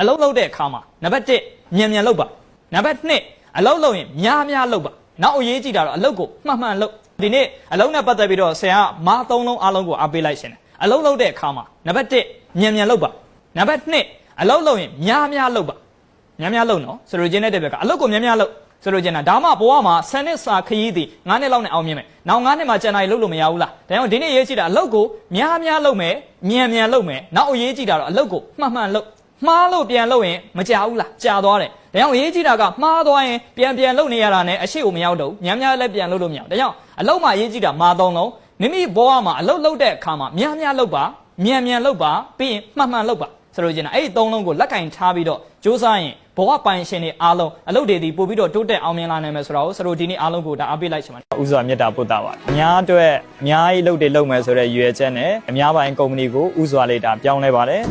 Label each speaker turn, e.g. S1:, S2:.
S1: အလုံးလုံးတဲ့အခါမှာနံပါတ်1မြန်မြန်လုပ်ပါနံပါတ်2အလုံးလုံးရင်များများလုပ်ပါနောက်အရေးကြီးတာတော့အလုပ်ကိုမှန်မှန်လုပ်ဒီနေ့အလုံးနဲ့ပတ်သက်ပြီးတော့ဆရာကမားသုံးလုံးအားလုံးကိုအားပေးလိုက်ရှင်တယ်အလုံးလုံးတဲ့အခါမှာနံပါတ်1မြန်မြန်လုပ်ပါနံပါတ်2အလုံးလုံးရင်များများလုပ်ပါများများလုပ်နော်ဆိုလိုချင်တဲ့တဲ့ဘက်ကအလုပ်ကိုများများလုပ်ဆိုလိုချင်တာဒါမှဘဝမှာဆယ်နှစ်စာခရီးသည်9နှစ်လောက်နဲ့အောင်မြင်မယ်နောက်9နှစ်မှာကျန်တာကြီးလုပ်လို့မရဘူးလားဒါကြောင့်ဒီနေ့ရေးကြည့်တာအလုပ်ကိုများများလုပ်မယ်မြန်မြန်လုပ်မယ်နောက်အရေးကြီးတာတော့အလုပ်ကိုမှန်မှန်လုပ် မှားလို့ပြန်လုပ်ရင်မကြဘူးလားကြာသွားတယ်ဒါကြောင့်အရေးကြီးတာကမှားသွားရင်ပြန်ပြန်လုပ်နေရတာနဲ့အရှိကိုမရောက်တော့ဘူးများများလည်းပြန်လုပ်လို့မရဘူးဒါကြောင့်အလုပ်မှာအရေးကြီးတာမှားသုံးလုံးမိမိဘဝမှာအလုပ်လုပ်တဲ့အခါမှာများများလုပ်ပါမြန်မြန်လုပ်ပါပြီးရင်မှန်မှန်လုပ်ပါဆိုလိုချင်တာအဲ့ဒီသုံးလုံးကိုလက်ကင်ထားပြီးတော့စူးစမ်းရင်ဘဝပိုင်ရှင်တွေအားလုံးအလုပ်တွေဒီပို့ပြီးတော့တိုးတက်အောင်မြင်လာနိုင်မယ်ဆိုတော့ဆိုလိုဒီနေ့အားလုံးကိုဒါအားပေးလိုက်ချင်ပါတယ်
S2: ဥစွာမေတ္တာပို့တာပါအများအတွက်အများကြီးလုပ်တယ်လုပ်မယ်ဆိုတဲ့ရည်ရွယ်ချက်နဲ့အများပိုင်းကုမ္ပဏီကိုဥစွာလေးဒါပြောင်းလဲပါတယ်